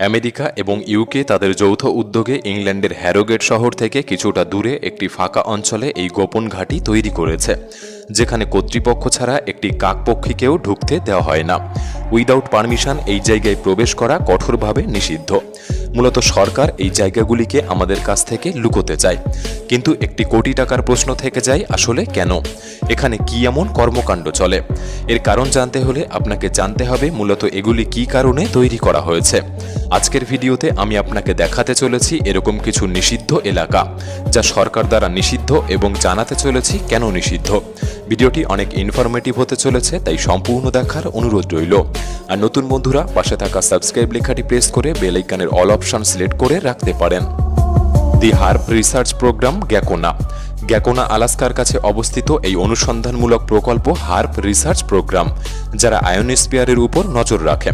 America এবং UK তাদের যৌথ উদ্যোগে ইংল্যান্ডের হ্যারোগেট শহর থেকে কিছুটা দূরে একটি ফাঁকা অঞ্চলে এই গোপন ঘাঁটি তৈরি করেছে, যেখানে কর্তৃপক্ষ ছাড়া একটি কাকপক্ষীকেও ঢুকতে দেওয়া হয় না। উইদাউট পারমিশন এই জায়গায় প্রবেশ করা কঠোরভাবে নিষিদ্ধ। মূলত সরকার এই জায়গাগুলিকে আমাদের কাছ থেকে লুকোতে চায়। কিন্তু একটি কোটি টাকার প্রশ্ন থেকে যায়, আসলে কেন? এখানে কি এমন কর্মকাণ্ড চলে? এর কারণ জানতে হলে আপনাকে জানতে হবে মূলত এগুলি কি কারণে তৈরি করা হয়েছে। আজকের ভিডিওতে আমি আপনাকে দেখাতে চলেছি এরকম কিছু নিষিদ্ধ এলাকা, যা সরকার দ্বারা নিষিদ্ধ এবং জানাতে চলেছি কেন নিষিদ্ধ। ভিডিওটি অনেক ইনফরমেটিভ হতে চলেছে, তাই সম্পূর্ণ দেখার অনুরোধ রইল। আর নতুন বন্ধুরা, পাশে থাকা সাবস্ক্রাইব লেখাটি প্রেস করে বেল আইকনের অল অপশন সিলেক্ট করে রাখতে পারেন। The HAARP research programme, Gakona. Gakona, আলাস্কার কাছে অবস্থিত এই অনুসন্ধানমূলক প্রকল্প হার্প রিসার্চ প্রোগ্রাম, যারা আয়োনিস্পিয়ারের উপর নজর রাখে।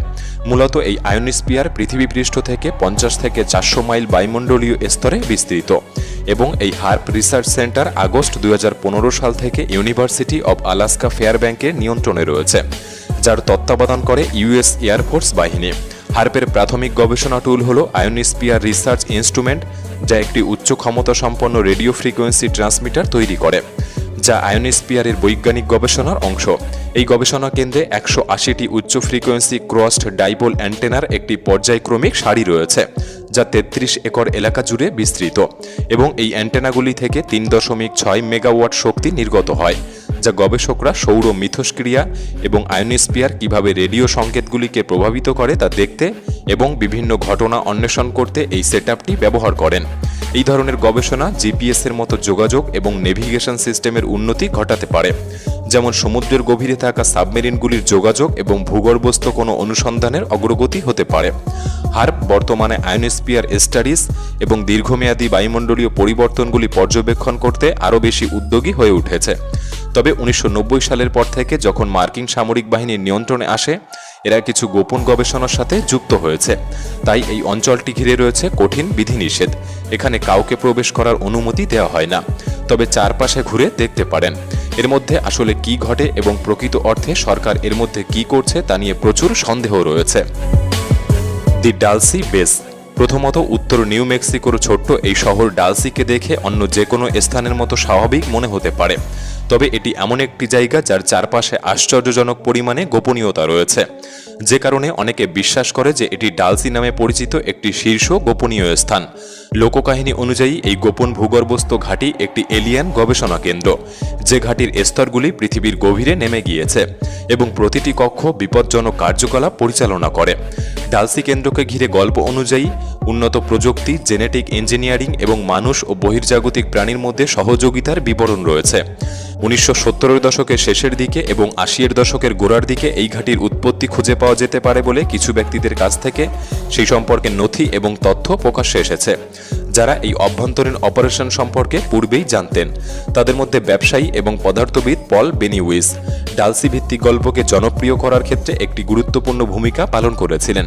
মূলত এই আয়োনিস্পিয়ার পৃথিবী পৃষ্ঠ থেকে পঞ্চাশ থেকে চারশো মাইল বায়ুমণ্ডলীয় স্তরে বিস্তৃত এবং এই হার্প রিসার্চ সেন্টার আগস্ট দুই হাজার পনেরো সাল থেকে ইউনিভার্সিটি অব আলাস্কা ফেয়ার ব্যাংকের নিয়ন্ত্রণে রয়েছে। যার তত্ত্বাবধান করে ইউএস এয়ারফোর্স বাহিনী। হার্পের প্রাথমিক গবেষণা টুল হল আয়োনিস্পিয়ার রিসার্চ ইনস্ট্রুমেন্ট, যা একটি উচ্চ ক্ষমতা সম্পন্ন রেডিও ফ্রিকোয়েন্সি ট্রান্সমিটার তৈরি করে, যা আয়োনিস্পিয়ারের বৈজ্ঞানিক গবেষণার অংশ। এই গবেষণা কেন্দ্রে একশো আশিটি উচ্চ ফ্রিকোয়েন্সি ক্রসড ডাইপোল অ্যান্টেনার একটি পর্যায়ক্রমিক সারি রয়েছে, যা তেত্রিশ একর এলাকা জুড়ে বিস্তৃত, এবং এই অ্যান্টেনাগুলি থেকে তিন দশমিক ছয় মেগাওয়াট শক্তি নির্গত হয়। যা গবেষকরা সৌর মিথস্ক্রিয়া এবং আয়োনিস্পিয়ার কীভাবে রেডিও সংকেতগুলিকে প্রভাবিত করে তা দেখতে এবং বিভিন্ন ঘটনা অন্বেষণ করতে এই সেটআপটি ব্যবহার করেন। এই ধরনের গবেষণা জিপিএস এর মতো যোগাযোগ এবং নেভিগেশন সিস্টেমের উন্নতি ঘটাতে পারে। যেমন সমুদ্রের গভীরে থাকা সাবমেরিনগুলির যোগাযোগ এবং ভূগর্ভস্থ কোনো অনুসন্ধানের অগ্রগতি হতে পারে। হার্প বর্তমানে আয়োনোস্পিয়ার স্টাডিজ এবং দীর্ঘমেয়াদী বায়ুমণ্ডলীয় পরিবর্তনগুলি পর্যবেক্ষণ করতে আরও বেশি উদ্যোগী হয়ে উঠেছে। তবে উনিশশো নব্বই সালের পর থেকে যখন মার্কিন সামরিক বাহিনীর নিয়ন্ত্রণে আসে, এরা কিছু গোপন গবেষণার সাথে যুক্ত হয়েছে। তাই এই অঞ্চলটি ঘিরে রয়েছে কঠিন বিধিনিষেধ। এখানে কাউকে প্রবেশ করার অনুমতি দেওয়া হয় না। তবে চারপাশে ঘুরে দেখতে পারেন। এর মধ্যে আসলে কি ঘটে এবং প্রকৃত অর্থে সরকার এর মধ্যে কি করছে তা নিয়ে প্রচুর সন্দেহ রয়েছে। দি ডালসি বেস প্রথমত উত্তর নিউ মেক্সিকোর ছোট্ট এই শহর ডালসিকে দেখে অন্য যে কোনো স্থানের মতো স্বাভাবিক মনে হতে পারে। তবে এটি এমন একটি জায়গা যার চারপাশে আশ্চর্যজনক পরিমাণে গোপনীয়তা রয়েছে। যে কারণে অনেকে বিশ্বাস করে যে এটি ডালসি নামে পরিচিত একটি শীর্ষ গোপনীয় স্থান। লোককাহিনী অনুযায়ী, এই গোপন ভূগর্ভস্থ ঘাঁটি একটি এলিয়ান গবেষণা কেন্দ্র। যে ঘাঁটির স্তরগুলি পৃথিবীর গভীরে নেমে গিয়েছে এবং প্রতিটি কক্ষ বিপজ্জনক কার্যকলাপ পরিচালনা করে। ডালসি কেন্দ্রকে ঘিরে গল্প অনুযায়ী, উন্নত প্রযুক্তি, জেনেটিক ইঞ্জিনিয়ারিং এবং মানুষ ও বহির্জাগতিক প্রাণীর মধ্যে সহযোগিতার বিবরণ রয়েছে। উনিশশো সত্তরের দশকের শেষের দিকে এবং আশিয়ের দশকের গোড়ার দিকে এই ঘাটির উৎপত্তি খুঁজে পাওয়া যেতে পারে বলে কিছু ব্যক্তিদের কাছ থেকে সেই সম্পর্কে নথি এবং তথ্য প্রকাশ্যে এসেছে। যারা এই অভ্যন্তরীণ অপারেশন সম্পর্কে পূর্বেই জানতেন। তাদের মধ্যে ব্যবসায়ী এবং পদার্থবিদ পল বেনিউইস। ডালসি ভিত্তিক গল্পকে জনপ্রিয় করার ক্ষেত্রে একটি গুরুত্বপূর্ণ ভূমিকা পালন করেছিলেন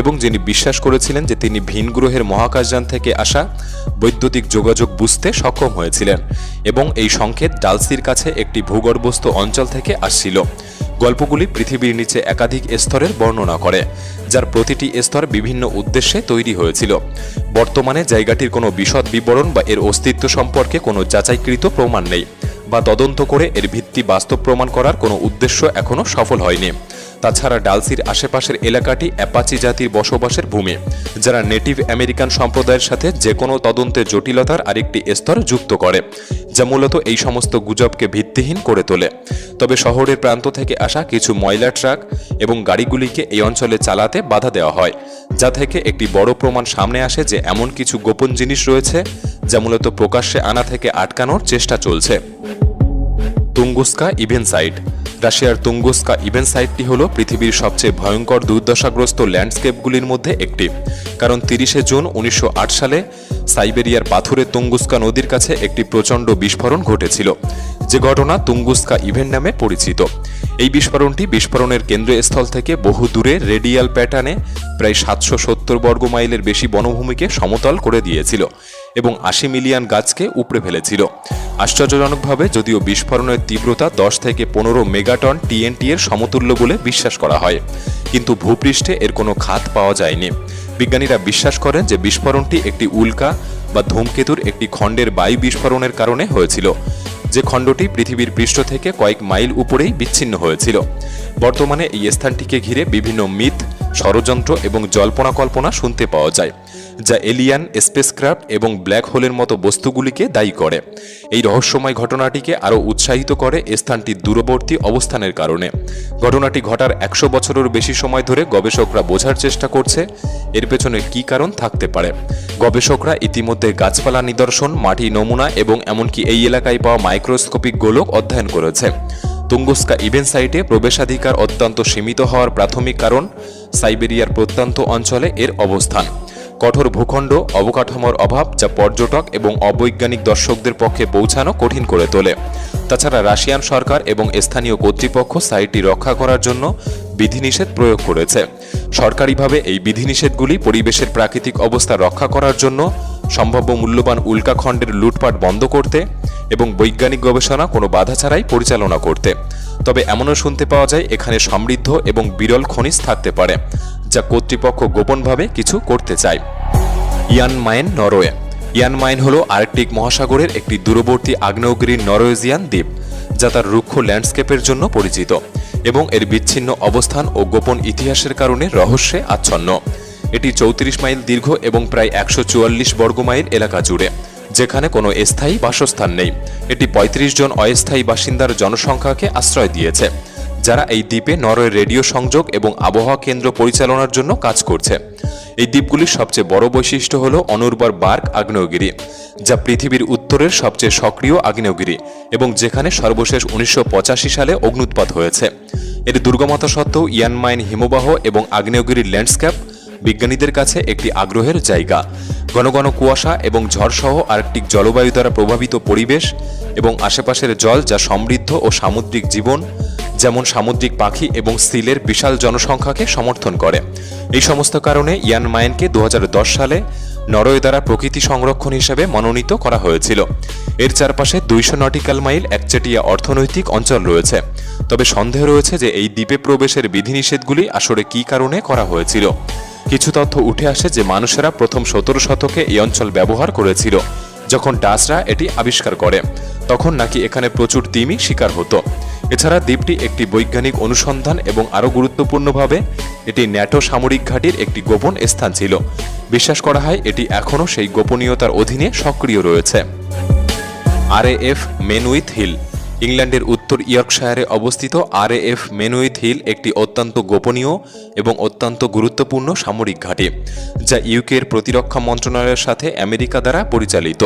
এবং যিনি বিশ্বাস করেছিলেন যে তিনি ভিন গ্রহের মহাকাশযান থেকে আসা বৈদ্যুতিক যোগাযোগ বুঝতে সক্ষম হয়েছিলেন এবং এই সংকেত ডালসির কাছে একটি ভূগর্ভস্থ অঞ্চল থেকে আসছিল। গল্পগুলি পৃথিবীর নিচে একাধিক স্তরের বর্ণনা করে। যার প্রতিটি স্তর বিভিন্ন উদ্দেশ্যে তৈরি হয়েছিল। বর্তমানে জায়গাটির কোনো বিশদ বিবরণ বা এর অস্তিত্ব সম্পর্কে কোনো যাচাইকৃত প্রমাণ নেই, বা তদন্ত করে এর ভিত্তি বাস্তব প্রমাণ করার কোনো উদ্দেশ্য এখনও সফল হয়নি। তাছাড়া ডালসির আশেপাশের এলাকাটি অ্যাপাচি জাতির বসবাসের ভূমি, যারা নেটিভ আমেরিকান সম্প্রদায়ের সাথে যে কোনো তদন্তের জটিলতার আরেকটি স্তর যুক্ত করে, যা মূলত এই সমস্ত গুজবকে ভিত্তিহীন করে তোলে। তবে শহরের প্রান্ত থেকে আসা কিছু ময়লা ট্রাক এবং গাড়িগুলিকে এই অঞ্চলে চালাতে বাধা দেওয়া হয়, যা থেকে একটি বড় প্রমাণ সামনে আসে যে এমন কিছু গোপন জিনিস রয়েছে, যা মূলত প্রকাশ্যে আনা থেকে আটকানোর চেষ্টা চলছে। তুঙ্গুস্কা ইভেন্ট সাইট রাশিয়ার তুঙ্গুস্কা ইভেন্ট সাইটটি হল পৃথিবীর সবচেয়ে ভয়ঙ্কর দুর্দশাগ্রস্ত ল্যান্ডস্কেপগুলির মধ্যে একটি। কারণ তিরিশে জুন উনিশশো আট সালে সাইবেরিয়ার পাথুরে তুঙ্গুস্কা নদীর কাছে একটি প্রচণ্ড বিস্ফোরণ ঘটেছিল। যে ঘটনা তুঙ্গুস্কা ইভেন্ট নামে পরিচিত। এই বিস্ফোরণটি বিস্ফোরণের কেন্দ্রস্থল থেকে বহু দূরে রেডিয়াল প্যাটার্নে প্রায় সাতশো সত্তর বর্গ মাইলের বেশি বনভূমিকে সমতল করে দিয়েছিল। এবং আশি মিলিয়ন গাছকে উপড়ে ফেলেছিল। আশ্চর্যজনকভাবে যদিও বিস্ফোরণের তীব্রতা দশ থেকে পনেরো মেগাটন টিএনটি এর সমতুল্য বলে বিশ্বাস করা হয়। কিন্তু ভূপৃষ্ঠে এর কোনো খাত পাওয়া যায়নি। বিজ্ঞানীরা বিশ্বাস করেন যে বিস্ফোরণটি একটি উল্কা বা ধূমকেতুর একটি খণ্ডের বায়ু বিস্ফোরণের কারণে হয়েছিল। যে খণ্ডটি পৃথিবীর পৃষ্ঠ থেকে কয়েক মাইল উপরেই বিচ্ছিন্ন হয়েছিল। বর্তমানে এই স্থানটিকে ঘিরে বিভিন্ন মিথ, ষড়যন্ত্র এবং জল্পনা কল্পনা শুনতে পাওয়া যায়। যা এলিয়ান, স্পেসক্রাফট এবং ব্ল্যাক হোলের মতো বস্তুগুলিকে দায়ী করে। এই রহস্যময় ঘটনাটিকে আরও উৎসাহিত করে স্থানটির দূরবর্তী অবস্থানের কারণে। ঘটনাটি ঘটার একশো বছরের বেশি সময় ধরে গবেষকরা বোঝার চেষ্টা করছে, এর পেছনে কী কারণ থাকতে পারে। গবেষকরা ইতিমধ্যে গাছপালা নিদর্শন মাটি নমুনা এবং এমনকি এই এলাকায় পাওয়া মাইক্রোস্কোপিক গোলক অধ্যয়ন করেছে। তুঙ্গুস্কা ইভেন্ট সাইটে প্রবেশাধিকার অত্যন্ত সীমিত হওয়ার প্রাথমিক কারণ সাইবেরিয়ার প্রত্যন্ত অঞ্চলে এর অবস্থান। কঠোর ভূখণ্ড, অবকাঠামোর অভাব যা পর্যটক এবং অবৈজ্ঞানিক দর্শকদের পক্ষে পৌঁছানো কঠিন করে তোলে। তাছাড়া রাশিয়ান সরকার এবং স্থানীয় কর্তৃপক্ষ সাইটটি রক্ষা করার জন্য বিধিনিষেধ প্রয়োগ করেছে। সরকারিভাবে এই বিধিনিষেধগুলি পরিবেশের প্রাকৃতিক অবস্থা রক্ষা করার জন্য সম্ভাব্য মূল্যবান উল্কাখণ্ডের লুটপাট বন্ধ করতে এবং বৈজ্ঞানিক গবেষণা কোনো বাধা ছাড়াই পরিচালনা করতে। তবে এমনও শুনতে পাওয়া যায় এখানে সমৃদ্ধ এবং বিরল খনিজ থাকতে পারে। যা কর্তৃপক্ষ গোপনভাবে কিছু করতে চায়। Jan Mayen Norway. Jan Mayen হল আর্কটিক মহাসাগরের একটি দূরবর্তী আগ্নেয়গিরির নরওয়েজিয়ান দ্বীপ, যা তার রুক্ষ ল্যান্ডস্কেপের জন্য পরিচিত এবং এর বিচ্ছিন্ন অবস্থান ও গোপন ইতিহাসের কারণে রহস্যে আচ্ছন্ন। এটি চৌত্রিশ মাইল দীর্ঘ এবং প্রায় একশো চুয়াল্লিশ বর্গমাইল এলাকা জুড়ে, যেখানে কোনো স্থায়ী বাসস্থান নেই। এটি ৩৫ জন অস্থায়ী বাসিন্দার জনসংখ্যাকে আশ্রয় দিয়েছে। যারা এই দ্বীপে নরওয়ে রেডিও সংযোগ এবং আবহাওয়া কেন্দ্র পরিচালনার জন্য কাজ করছে। এই দ্বীপগুলির সবচেয়ে বড় বৈশিষ্ট্য হল অনুর্বর বার্ক আগ্নেয়গিরি, যা পৃথিবীর উত্তরের সবচেয়ে সক্রিয় আগ্নেয়গিরি এবং যেখানে সর্বশেষ উনিশশো পঁচাশি সালে অগ্নুৎপাত হয়েছে। এর দুর্গমতা সত্ত্বেও ইয়ানমাইন হিমবাহ এবং আগ্নেয়গিরির ল্যান্ডস্কেপ বিজ্ঞানীদের কাছে একটি আগ্রহের জায়গা। ঘন ঘন কুয়াশা এবং ঝড়সহ আর্কটিক জলবায়ু দ্বারা প্রভাবিত পরিবেশ এবং আশেপাশের জল যা সমৃদ্ধ ও সামুদ্রিক জীবন যেমন সামুদ্রিক পাখি এবং সিলের বিশাল জনসংখ্যাকে সমর্থন করে। এই সমস্ত কারণে ইয়ান মায়েনকে দু সালে নরওয়ে দ্বারা প্রকৃতি সংরক্ষণ হিসেবে মনোনীত করা হয়েছিল। এর চারপাশে দুইশো নটিক্যাল মাইল একচেটিয়া অর্থনৈতিক অঞ্চল রয়েছে। তবে সন্দেহ রয়েছে যে এই দ্বীপে প্রবেশের বিধিনিষেধগুলি আসলে কী কারণে করা হয়েছিল। কিছু তথ্য উঠে আসে যে মানুষেরা প্রথম সতেরো শতকে এই অঞ্চল ব্যবহার করেছিল। যখন ডাসরা এটি আবিষ্কার করে, তখন নাকি এখানে প্রচুর তিমি শিকার হতো। এছাড়া দ্বীপটি একটি বৈজ্ঞানিক অনুসন্ধান এবং আরও গুরুত্বপূর্ণভাবে, এটি ন্যাটো সামরিক ঘাঁটির একটি গোপন স্থান ছিল। বিশ্বাস করা হয় এটি এখনও সেই গোপনীয়তার অধীনে সক্রিয় রয়েছে। আর আরএএফ মেনউইথ হিল। ইংল্যান্ডের উত্তর ইয়র্কশায়ারে অবস্থিত আর এফ মেনুইথ হিল একটি অত্যন্ত গোপনীয় এবং অত্যন্ত গুরুত্বপূর্ণ সামরিক ঘাঁটি, যা ইউকের প্রতিরক্ষা মন্ত্রণালয়ের সাথে আমেরিকা দ্বারা পরিচালিত।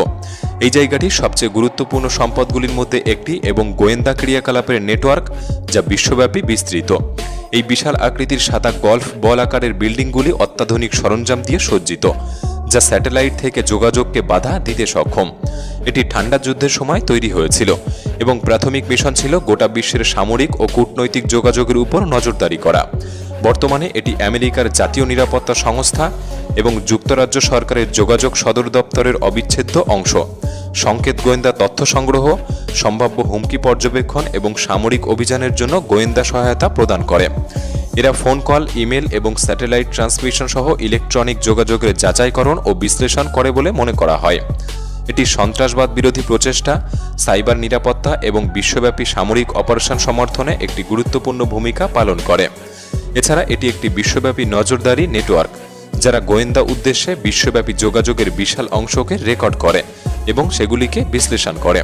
এই জায়গাটি সবচেয়ে গুরুত্বপূর্ণ সম্পদগুলির মধ্যে একটি এবং গোয়েন্দা ক্রিয়াকলাপের নেটওয়ার্ক, যা বিশ্বব্যাপী বিস্তৃত। এই বিশাল আকৃতির সাদা গল্ফ বল আকারের বিল্ডিংগুলি অত্যাধুনিক সরঞ্জাম দিয়ে সজ্জিত। যা স্যাটেলাইট থেকে যোগাযোগকে বাধা দিতে সক্ষম। এটি ঠান্ডা যুদ্ধের সময় তৈরি হয়েছিল এবং প্রাথমিক মিশন ছিল গোটা বিশ্বের সামরিক ও কূটনৈতিক যোগাযোগের উপর নজরদারি করা। বর্তমানে এটি আমেরিকার জাতীয় নিরাপত্তা সংস্থা এবং যুক্তরাজ্য সরকারের যোগাযোগ সদর দপ্তরের অবিচ্ছেদ্য অংশ। সংকেত গোয়েন্দা তথ্য সংগ্রহ, সম্ভাব্য হুমকি পর্যবেক্ষণ এবং সামরিক অভিযানের জন্য গোয়েন্দা সহায়তা প্রদান করে। এরা ফোন কল ইমেল এবং স্যাটেলাইট ট্রান্সমিশন সহ ইলেকট্রনিক যোগাযোগের যাচাইকরণ ও বিশ্লেষণ করে বলে মনে করা হয়। এটি সন্ত্রাসবাদ বিরোধী প্রচেষ্টা, সাইবার নিরাপত্তা এবং বিশ্বব্যাপী সামরিক অপারেশন সমর্থনে একটি গুরুত্বপূর্ণ ভূমিকা পালন করে। এছাড়া এটি একটি বিশ্বব্যাপী নজরদারি নেটওয়ার্ক যারা গোয়েন্দা উদ্দেশ্যে বিশ্বব্যাপী যোগাযোগের বিশাল অংশকে রেকর্ড করে এবং সেগুলিকে বিশ্লেষণ করে।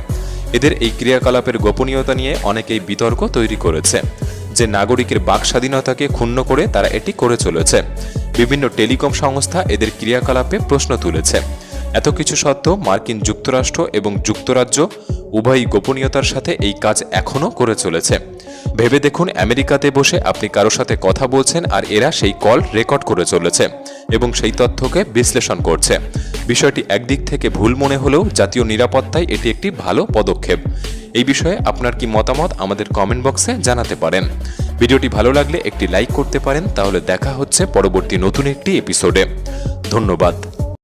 এদের এই ক্রিয়াকলাপের গোপনীয়তা নিয়ে অনেকেই বিতর্ক তৈরি করেছে। যে নাগরিকের বাক স্বাধীনতাকে ক্ষুণ্ণ করে তারা এটি করে চলেছে। বিভিন্ন টেলিকম সংস্থা এদের ক্রিয়াকলাপে প্রশ্ন তুলেছে। এত কিছু সত্ত্বেও মার্কিন যুক্তরাষ্ট্র এবং যুক্তরাজ্য উভয়ই গোপনীয়তার সাথে এই কাজ এখনও করে চলেছে। ভেবে দেখুন, আমেরিকাতে বসে আপনি কারও সাথে কথা বলছেন আর এরা সেই কল রেকর্ড করে চলেছে এবং সেই তথ্যকে বিশ্লেষণ করছে। বিষয়টি একদিক থেকে ভুল মনে হলেও জাতীয় নিরাপত্তায় এটি একটি ভালো পদক্ষেপ। এই বিষয়ে আপনার কি মতামত আমাদের কমেন্ট বক্সে জানাতে পারেন। ভিডিওটি ভালো লাগলে একটি লাইক করতে পারেন, তাহলে দেখা হচ্ছে পরবর্তী নতুন একটি এপিসোডে ধন্যবাদ।